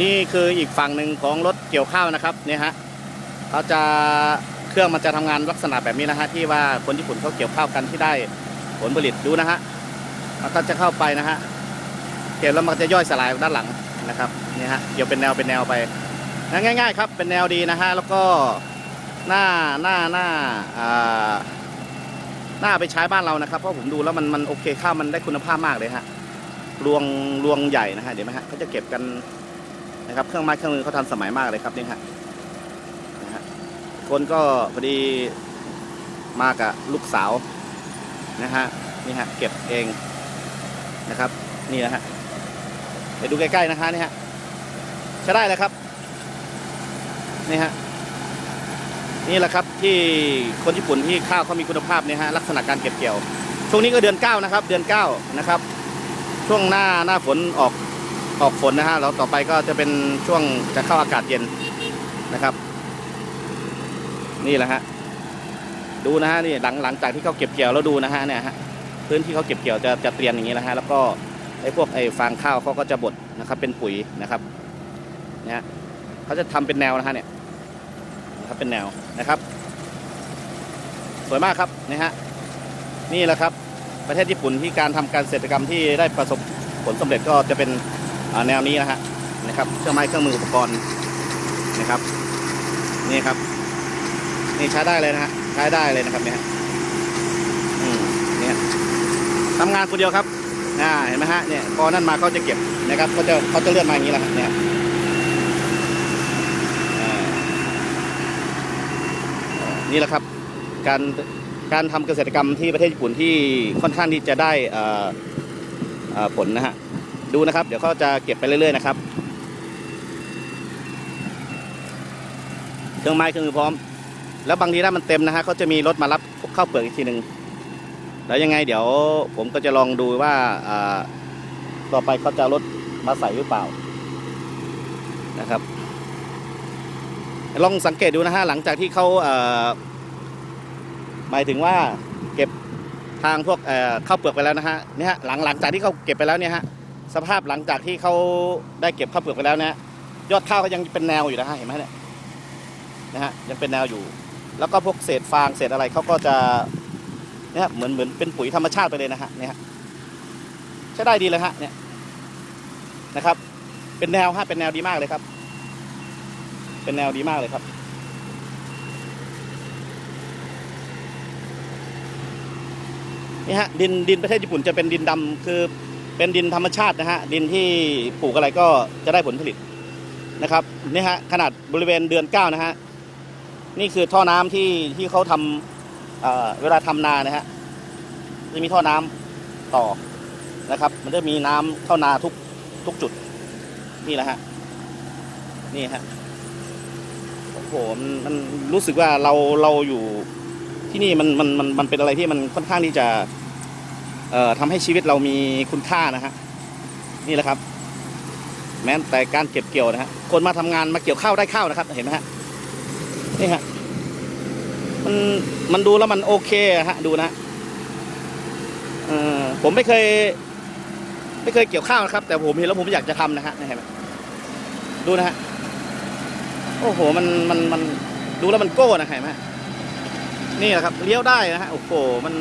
นี่คืออีกฝั่งหนึ่งของรถเกี่ยวข้าวนะครับเนี่ยฮะเขาจะเครื่องมันจะทำงานลักษณะแบบนี้นะฮะที่ว่าคนญี่ปุ่นเขาเกี่ยวข้าวกันที่ได้ผลผลิตดูนะฮะมันก็จะเข้าไปนะฮะเกี่ยวแล้วมันจะย่อยสลายด้านหลังนะครับเนี่ยฮะเกี่ยวเป็นแนวเป็นแนวไปนะง่าย ๆ ครับเป็นแนวดีนะฮะแล้วก็หน้าหน้าหน้าอ่าหน้าไปใช้บ้านเรานะครับเพราะผมดูแล้วมันมันโอเคข้าวมันได้คุณภาพมากเลยฮะรวงรวงใหญ่นะฮะเดี๋ยวไหมฮะเขาจะเก็บกัน นะครับเครื่องไม้เครื่องมือเขาทันสมัยมากเลยครับนี่ฮะนะฮะคนก็พอดีมากับลูกสาวนะฮะนี่ฮะเก็บเองนะครับนี่นะฮะไปดูใกล้ๆนะฮะนี่ฮะใช้ได้เลยครับนี่ฮะนี่แหละครับที่คนญี่ปุ่นที่ข้าวเขามีคุณภาพเนี่ยฮะลักษณะการเก็บเกี่ยว ช่วงนี้ก็เดือนเก้านะครับเดือนเก้านะครับช่วงหน้าหน้าฝนออก ออกฝนนะฮะแล้วต่อไปก็จะเป็นช่วงจะเข้าอากาศเย็นนะครับ นี่แหละฮะดูนะฮะนี่หลังหลังจากที่เขาเก็บเกี่ยวแล้วดูนะฮะเนี่ยฮะพื้นที่เขาเก็บเกี่ยวจะจะเตรียมอย่างนี้แล้วฮะแล้วก็ไอ้พวกไอ้ฟางข้าวเขาก็จะบดนะครับเป็นปุ๋ยนะครับเนี่ยเขาจะทำเป็นแนวนะฮะเนี่ยนะครับเป็นแนวนะครับ สวยมากครับนี่ฮะนี่แหละครับประเทศญี่ปุ่นที่การทำการเกษตรกรรมที่ได้ประสบผลสำเร็จก็จะเป็น แนวนี้นะฮะนะครับเครื่องไม้เครื่องมืออุปกรณ์นะครับนี่ครับ นี่ใช้ได้เลยนะฮะใช้ได้เลยนะครับเนี่ยอืมเนี่ยทำงานคนเดียวครับอ่าเห็นไหมฮะเนี่ยพอนั่นมาเขาจะเก็บนะครับเขาจะเขาจะเลื่อนมาอย่างนี้แหละเนี่ยนี่แหละครับการการทำเกษตรกรรมที่ประเทศญี่ปุ่นที่ค่อนข้างที่จะได้อ่อเอ่อผลนะฮะ ดูนะครับ เดี๋ยวเขาจะเก็บไปเรื่อยๆนะครับ เครื่องไม้เครื่องมือพร้อม แล้วบางทีถ้ามันเต็มนะฮะเขาจะมีรถมารับเข้าเปลือกอีกทีหนึ่งแล้วยังไงเดี๋ยวผมก็จะลองดูว่าต่อไปเขาจะรถมาใส่หรือเปล่านะครับ ลองสังเกตดูนะฮะหลังจากที่เขาหมายถึงว่าเก็บทางพวกเข้าเปลือกไปแล้วนะฮะเนี่ยฮะหลังหลังจากที่เขาเก็บไปแล้วเนี่ยฮะ สภาพหลังจากที่เขาได้เก็บข้าวเปลือกไปแล้วเนี่ยยอดข้าวก็ยังเป็นแนวอยู่นะฮะเห็นไหมเนี่ยนะฮะยังเป็นแนวอยู่ แล้วก็พวกเศษฟางเศษอะไรเขาก็จะเนี่ยเหมือนเหมือนเป็นปุ๋ยธรรมชาติไปเลยนะฮะเนี่ยใช้ได้ดีเลยฮะเนี่ยนะครับ เป็นแนวฮะเป็นแนวดีมากเลยครับ เป็นแนวดีมากเลยครับนี่ฮะดินดินประเทศญี่ปุ่นจะเป็นดินดำคือ เป็นดินธรรมชาตินะฮะดินที่ปลูกอะไรก็จะได้ผลผลิตนะครับนี่ฮะขนาดบริเวณเดือนเก้านะฮะนี่คือท่อน้ำที่ที่เขาทำเเวลาทำนานะฮะจะมีท่อน้ำต่อนะครับ มันจะมีน้ำเข้านาทุกทุกจุดนี่แหละฮะนี่ฮะโอ้โหมันรู้สึกว่าเราเราอยู่ที่นี่มันมันมันมันเป็นอะไรที่มันค่อนข้างที่จะ ทำให้ชีวิตเรามีคุณค่านะฮะนี่แหละครับ แม้แต่การเก็บเกี่ยวนะฮะคนมาทำงานมาเกี่ยวข้าวได้ข้าวนะครับ เห็นไหมฮะนี่ฮะมันมันดูแล้วมันโอเคฮะดูนะฮะเออผมไม่เคย ไม่เคยเกี่ยวข้าวนะครับ แต่ผมเห็นแล้วผมอยากจะทำนะฮะนี่เห็นไหมดูนะฮะโอ้โหมันมันมันดูแล้วมันโก้นะเห็นไหมนี่แหละครับเลี้ยวได้นะฮะโอ้โหมัน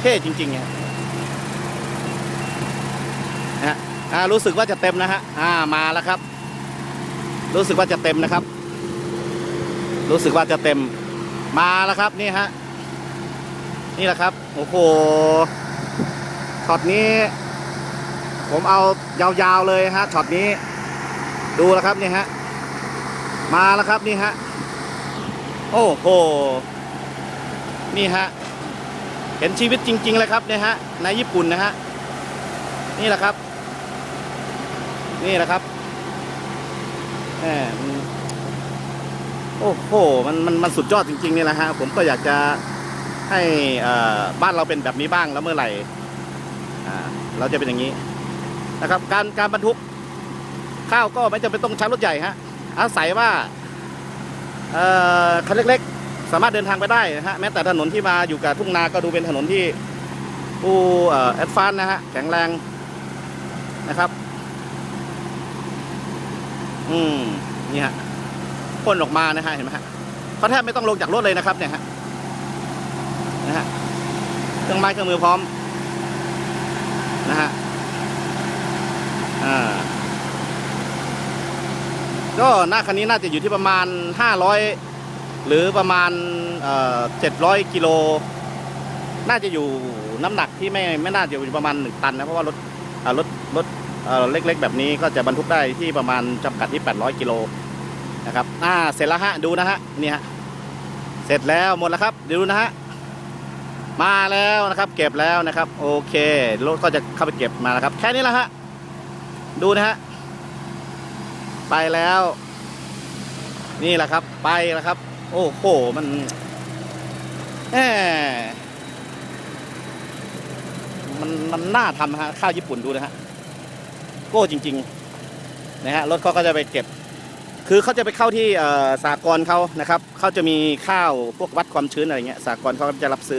เท่จริงๆเนี่ยนะฮะอ่ารู้สึกว่าจะเต็มนะฮะอ่ามาแล้วครับ รู้สึกว่าจะเต็มนะครับ รู้สึกว่าจะเต็มมาแล้วครับนี่ฮะนี่แหละครับโอ้โหช็อตนี้ ผมเอายาวๆเลยฮะช็อตนี้ ดูแล้วครับนี่ฮะมาแล้วครับนี่ฮะโอ้โหนี่ฮะ เห็นชีวิตจริง ๆ เลยครับเนี่ยฮะในญี่ปุ่นนะฮะนี่แหละครับ นี่แหละครับแหมโอ้โหมันมันมันสุดยอดจริงๆนี่แหละฮะผมก็อยากจะให้บ้านเราเป็นแบบนี้บ้างแล้วเมื่อไหร่เราจะเป็นอย่างนี้นะครับ การการบรรทุกข้าวก็ไม่จำเป็นต้องใช้รถใหญ่ฮะอาศัยว่าคันเล็กๆ สามารถเดินทางไปได้นะฮะแม้แต่ถนนที่มาอยู่กับทุ่งนาก็ดูเป็นถนนที่ผู้แอดฟานนะฮะแข็งแรงนะครับ อืมนี่ฮะพ่นออกมานะฮะเห็นไหมฮะเขาแทบไม่ต้องลงจากรถเลยนะครับเนี่ยฮะนะฮะเครื่องไม้เครื่องมือพร้อมนะฮะอ่าก็หน้าคันนี้น่าจะอยู่ที่ประมาณ500 หรือประมาณเอ่อ700กิโล น่าจะอยู่น้ำหนักที่ไม่ไม่น่าจะอยู่ประมาณ1ตันนะเพราะว่ารถรถรถเล็กๆ แบบนี้ก็จะบรรทุกได้ที่ประมาณจำกัดที่ 800 กิโลนะครับอ่าเสร็จแล้วฮะดูนะฮะนี่ฮะเสร็จแล้วหมดแล้วครับดูนะฮะมาแล้วนะครับ เก็บแล้วนะครับ โอเครถก็จะเข้าไปเก็บมานะครับ แค่นี้แหละฮะดูนะฮะไปแล้ว นี่แหละครับ ไปแล้วครับ โอ้โห มันแหมมันมันน่าทำฮะ ข้าวญี่ปุ่นดูนะฮะ โก้จริง ๆ นะฮะ รถเขาก็จะไปเก็บ คือเขาจะไปเข้าที่สากลเขานะครับ เขาจะมีข้าวพวกวัดความชื้นอะไรเงี้ย สากลเขาก็จะรับซื้อ